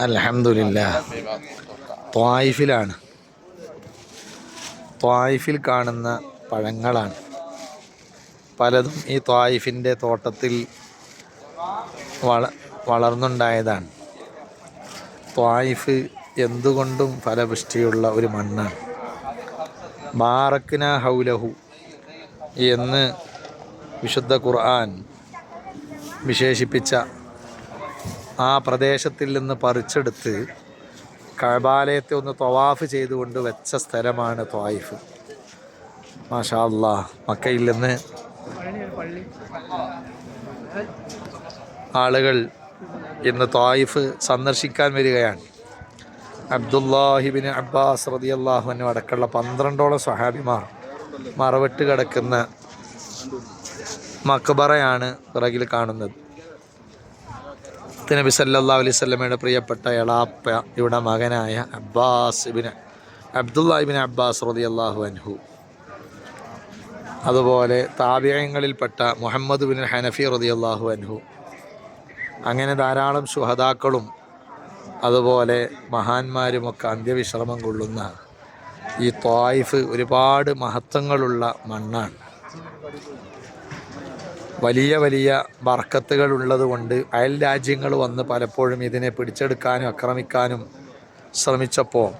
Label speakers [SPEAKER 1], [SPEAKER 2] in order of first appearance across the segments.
[SPEAKER 1] അലഹമില്ല ത്വായിഫിലാണ്. ത്വായിഫിൽ കാണുന്ന പഴങ്ങളാണ്. പലതും ഈ ത്വായിഫിന്റെ തോട്ടത്തിൽ വള വളർന്നുണ്ടായതാണ്. ത്വായിഫ് എന്തുകൊണ്ടും ഫലപുഷ്ടിയുള്ള ഒരു മണ്ണാണ്. ബാറക്കിന ഹൗലഹു എന്ന് വിശുദ്ധ ഖുർആൻ വിശേഷിപ്പിച്ച ആ പ്രദേശത്തിൽ നിന്ന് പറിച്ചെടുത്ത് കഴബാലയത്തെ ഒന്ന് തൊവാഫ് ചെയ്തുകൊണ്ട് വെച്ച സ്ഥലമാണ് ത്വായിഫ്. മാഷാ മക്കയിൽ നിന്ന് ആളുകൾ ഇന്ന് ത്വായിഫ് സന്ദർശിക്കാൻ വരികയാണ്. അബ്ദുല്ലാഹിബിന് അബ്ബാസ് റതി അള്ളാഹുവിനും അടക്കമുള്ള പന്ത്രണ്ടോളം സഹാബിമാർ മറവിട്ട് കിടക്കുന്ന മക്ബറയാണ് പിറകിൽ കാണുന്നത്. നബി സല്ലാ അലൈഹി സ്വലമയുടെ പ്രിയപ്പെട്ട എളാപ്പ ഇവിടെ മകനായ അബ്ബാസ് ഇബിന് അബ്ദുല്ലാഹിബിൻ അബ്ബാസ് റതി അള്ളാഹു അൻഹു. അതുപോലെ താബിയങ്ങളിൽപ്പെട്ട മുഹമ്മദ് ബിൻ ഹനഫി റതി അള്ളാഹു അൻഹു. അങ്ങനെ ധാരാളം ശുഹതാക്കളും അതുപോലെ മഹാന്മാരുമൊക്കെ അന്ത്യവിശ്രമം കൊള്ളുന്ന ഈ ത്വായിഫ് ഒരുപാട് മഹത്വങ്ങളുള്ള മണ്ണാണ്. വലിയ വലിയ ബർക്കത്തുകൾ ഉള്ളതുകൊണ്ട് അയൽ രാജ്യങ്ങൾ വന്ന് പലപ്പോഴും ഇതിനെ പിടിച്ചെടുക്കാനും ആക്രമിക്കാനും ശ്രമിച്ചപ്പോൾ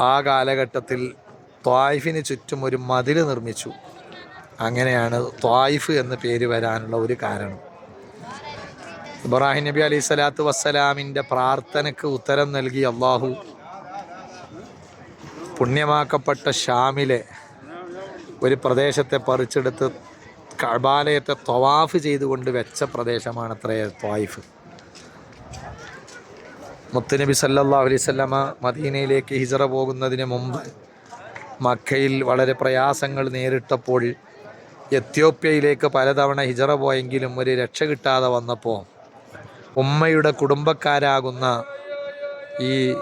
[SPEAKER 1] ആ കാലഘട്ടത്തിൽ ത്വായിഫിന് ചുറ്റും ഒരു മതിൽ നിർമ്മിച്ചു. അങ്ങനെയാണ് ത്വായിഫ് എന്ന് പേര് വരാനുള്ള ഒരു കാരണം. ഇബ്രാഹിം നബി അലൈഹി സ്വലാത്തു വസ്സലാമിന്റെ പ്രാർത്ഥനയ്ക്ക് ഉത്തരം നൽകി അള്ളാഹു പുണ്യമാക്കപ്പെട്ട ഷാമിലെ ഒരു പ്രദേശത്തെ പറിച്ചെടുത്ത് കബാലയത്തെ തൊവാഫ് ചെയ്തുകൊണ്ട് വെച്ച പ്രദേശമാണ് അത്രേ ത്വായിഫ്. മുത്തുനബി സല്ലാ അലൈവല്ലമ മദീനയിലേക്ക് ഹിജറ പോകുന്നതിന് മുമ്പ് മക്കയിൽ വളരെ പ്രയാസങ്ങൾ നേരിട്ടപ്പോൾ എത്യോപ്യയിലേക്ക് പലതവണ ഹിജറ പോയെങ്കിലും ഒരു രക്ഷ കിട്ടാതെ വന്നപ്പോൾ ഉമ്മയുടെ കുടുംബക്കാരാകുന്ന ഈ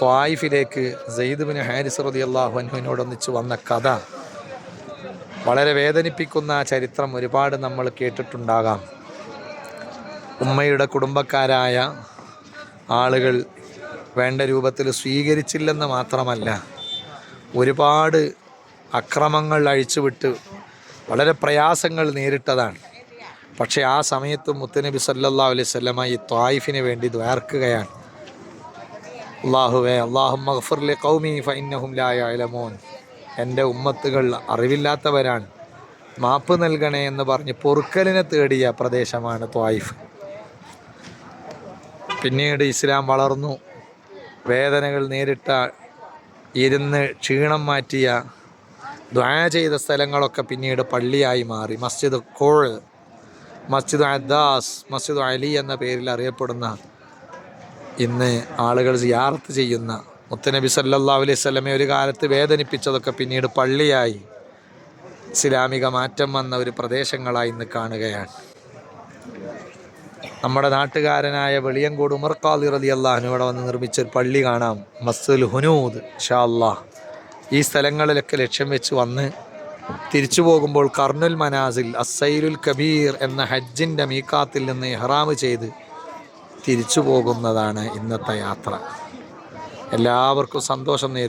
[SPEAKER 1] ത്വായിഫിലേക്ക് സെയ്ദ് ബിൻ ഹാരിസ് റതി അള്ളാഹുവിനോടൊന്നിച്ച് വന്ന കഥ വളരെ വേദനിപ്പിക്കുന്ന ചരിത്രം ഒരുപാട് നമ്മൾ കേട്ടിട്ടുണ്ടാകാം. ഉമ്മയുടെ കുടുംബക്കാരായ ആളുകൾ വേണ്ട രൂപത്തിൽ സ്വീകരിച്ചില്ലെന്ന് മാത്രമല്ല ഒരുപാട് അക്രമങ്ങൾ അഴിച്ചുവിട്ട് വളരെ പ്രയാസങ്ങൾ നേരിട്ടതാണ്. പക്ഷേ ആ സമയത്ത് മുത്തനബി സല്ലാ അലൈഹി സ്വല്ലമ ഈ ത്വായിഫിന് വേണ്ടി ദ്വാർക്കുകയാണ്. അള്ളാഹുവേ അള്ളാഹു മഹഫുർലെ കൗമി ഫൈനഹും ലായമോൻ എന്റെ ഉമ്മത്തുകൾ അറിവില്ലാത്തവരാണ്. മാപ്പ് നൽകണേ എന്ന് പറഞ്ഞ് പൊറുക്കലിനെ തേടിയ പ്രദേശമാണ് ത്വായിഫ്. പിന്നീട് ഇസ്ലാം വളർന്നു. വേദനകൾ നേരിട്ട ഇരുന്ന് ക്ഷീണം മാറ്റിയ ദ്വാ ചെയ്ത സ്ഥലങ്ങളൊക്കെ പിന്നീട് പള്ളിയായി മാറി. മസ്ജിദ് കോൾ മസ്ജിദ് അദ്ദാസ് മസ്ജിദ് അലി എന്ന പേരിൽ അറിയപ്പെടുന്ന ഇന്ന് ആളുകൾ സിയാറത്ത് ചെയ്യുന്ന മുത്തനബി സല്ലാ അലൈഹി സ്വലമെ ഒരു കാലത്ത് വേദനിപ്പിച്ചതൊക്കെ പിന്നീട് പള്ളിയായി. ഇസ്ലാമിക മാറ്റം വന്ന ഒരു പ്രദേശങ്ങളായി ഇന്ന് കാണുകയാണ്. നമ്മുടെ നാട്ടുകാരനായ വെളിയങ്കോട് ഉമർ ഖാദി റലി അള്ളാഹു ഇവിടെ വന്ന് നിർമ്മിച്ച ഒരു പള്ളി കാണാം. മസ്സുൽ ഹുനൂദ് ഷാ അള്ളാഹ് ഈ സ്ഥലങ്ങളിലൊക്കെ ലക്ഷ്യം വെച്ച് വന്ന് തിരിച്ചു പോകുമ്പോൾ കർണുൽ മനാസിൽ അസൈലുൽ കബീർ എന്ന ഹജ്ജിന്റെ മീക്കാത്തിൽ നിന്ന് ഇഹ്റാം ചെയ്ത് തിരിച്ചു പോകുന്നതാണ് ഇന്നത്തെ യാത്ര. എല്ലാവർക്കും സന്തോഷം നേരുന്നു.